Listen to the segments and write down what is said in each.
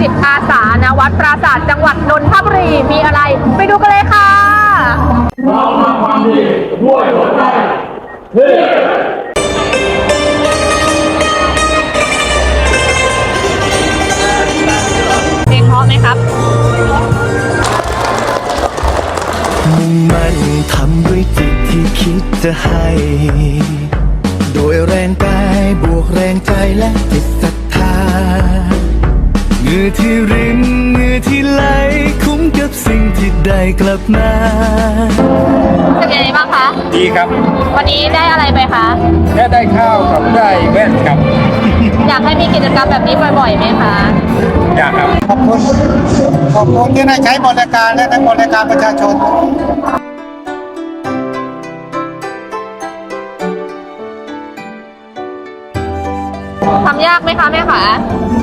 จิตอาสานะวัดปราสาทจังหวัดนนทบุรีมีอะไร ไปดูกันเลยค่ะเพลงเพราะไหมครับมุ่งมั่นทำด้วยจิตที่คิดจะให้ โดยแรงกายบวกแรงใจและจิตศรัทธา เหงื่อที่รินเหงื่อที่ไหลคุ้มกับสิ่งที่ได้กลับมาเป็นยังไงบ้างคะดีครับ วันนี้ได้อะไรไปคะแค่ได้ข้าวกับได้แว่นครับ อยากให้มีกิจกรรมแบบนี้บ่อยๆไหมคะอยากครับขอบคุณขอบคุณที่ได้ใช้บริการและได้บริการประชาชนทำยากไหมคะแม่คะค่ะ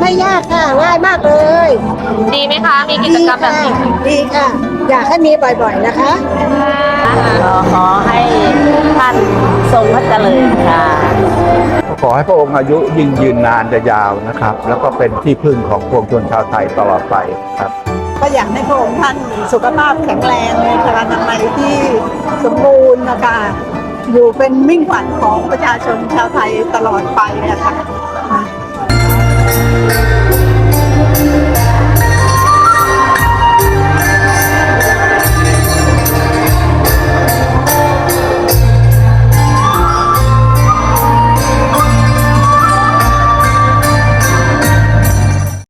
ไม่ยากค่ะง่ายมากเลยดีไหมคะ มีกิจกรรมแบบนี้ดีค่ะ อยากให้มีบ่อยๆนะคะ ขอให้ท่านทรงพระเจริญค่ะ ขอให้พระองค์อายุยิ่งยืนนานจะยาวนะครับ แล้วก็เป็นที่พึ่งของปวงชนชาวไทยตลอดไปครับ ก็อยากให้พระองค์ท่านสุขภาพแข็งแรงมีพลานามัยที่สมบูรณ์นะคะอยู่เป็นมิ่งขวัญของประชาชนชาวไทยตลอดไปนะคะ